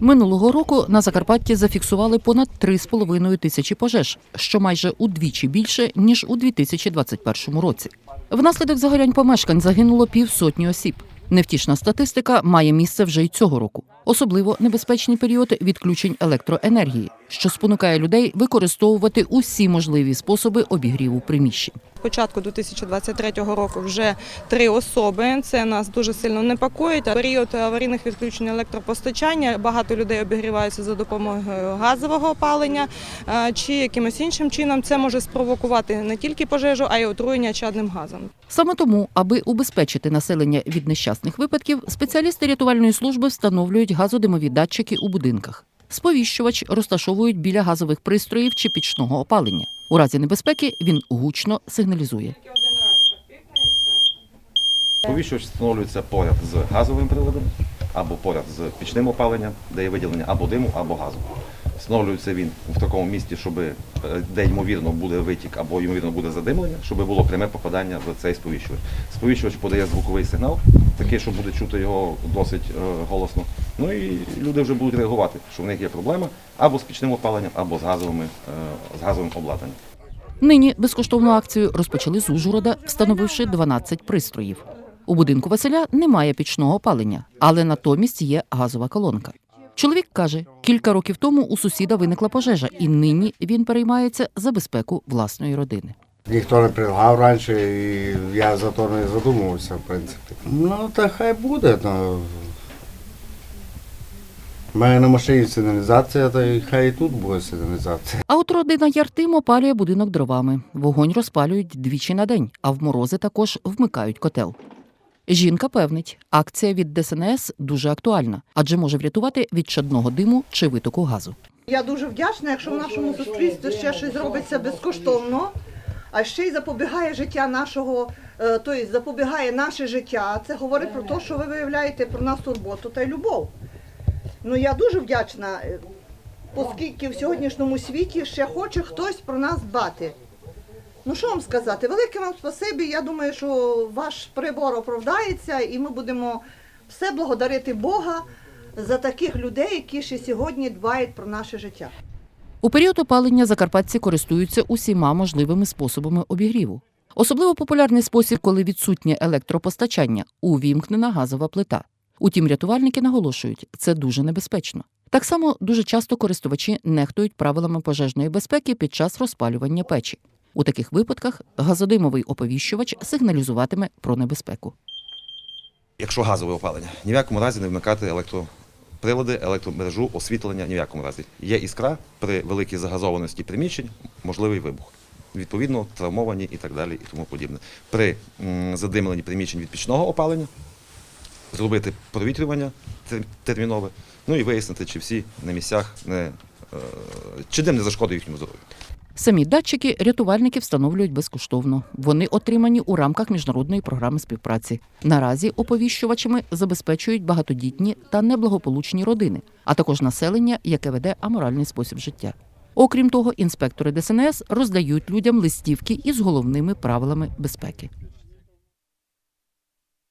Минулого року на Закарпатті зафіксували понад 3,5 тисячі пожеж, що майже удвічі більше ніж у 2021 році. Внаслідок загорянь помешкань загинуло півсотні осіб. Невтішна статистика має місце вже й цього року. Особливо небезпечний період відключень електроенергії, що спонукає людей використовувати усі можливі способи обігріву приміщень. Початку 2023 року вже три особи. Це нас дуже сильно непокоїть. Період аварійних відключень електропостачання. Багато людей обігріваються за допомогою газового опалення е, чи якимось іншим чином. Це може спровокувати не тільки пожежу, а й отруєння чадним газом. Саме тому, аби убезпечити населення від нещасних випадків, спеціалісти рятувальної служби встановлюють газодимові датчики у будинках. Сповіщувач розташовують біля газових пристроїв чи пічного опалення. У разі небезпеки він гучно сигналізує. Сповіщувач встановлюється поряд з газовим приладом або поряд з пічним опаленням, де є виділення або диму, або газу. Встановлюється він в такому місці, щоб е, де ймовірно буде витік або ймовірно буде задимлення, щоб було пряме попадання в цей сповіщувач. Сповіщувач подає звуковий сигнал, такий, що буде чути його досить е, голосно. Ну і люди вже будуть реагувати, що в них є проблема або з пічним опаленням, або з газовими е, з газовим обладнанням. Нині безкоштовну акцію розпочали з Ужгорода, встановивши 12 пристроїв. У будинку Василя немає пічного опалення, але натомість є газова колонка. Чоловік каже, кілька років тому у сусіда виникла пожежа, і нині він переймається за безпеку власної родини. Ніхто не предлагав раніше, і я за то не задумувався, в принципі. Ну, та хай буде. Ну. У мене на машині сигналізація, та й хай і тут буде сигналізація. А от родина Яртим опалює будинок дровами. Вогонь розпалюють двічі на день, а в морози також вмикають котел. Жінка певнить, акція від ДСНС дуже актуальна, адже може врятувати від чадного диму чи витоку газу. Я дуже вдячна, якщо в нашому суспільстві ще щось робиться безкоштовно, а ще й запобігає життя нашого, тобто запобігає наше життя. Це говорить про те, що ви виявляєте про нас турботу та й любов. Ну я дуже вдячна, е, оскільки в сьогоднішньому світі ще хоче хтось про нас дбати. Ну що вам сказати? Велике вам спасибі. Я думаю, що ваш прибор оправдається, і ми будемо все благодарити Бога за таких людей, які ще сьогодні дбають про наше життя. У період опалення закарпатці користуються усіма можливими способами обігріву. Особливо популярний спосіб, коли відсутнє електропостачання увімкнена газова плита. Утім, рятувальники наголошують, це дуже небезпечно. Так само дуже часто користувачі нехтують правилами пожежної безпеки під час розпалювання печі. У таких випадках газодимовий оповіщувач сигналізуватиме про небезпеку. Якщо газове опалення, ні в якому разі не вмикати електроприлади, електромережу, освітлення, ні в якому разі. Є іскра при великій загазованості приміщень, можливий вибух. Відповідно, травмовані і так далі, і тому подібне. При задимленні приміщень від пічного опалення зробити провітрювання термінове, ну і вияснити, чи всі на місцях не е, чи дим не зашкодить їхньому здоров'ю. Самі датчики рятувальники встановлюють безкоштовно. Вони отримані у рамках міжнародної програми співпраці. Наразі оповіщувачами забезпечують багатодітні та неблагополучні родини, а також населення, яке веде аморальний спосіб життя. Окрім того, інспектори ДСНС роздають людям листівки із головними правилами безпеки.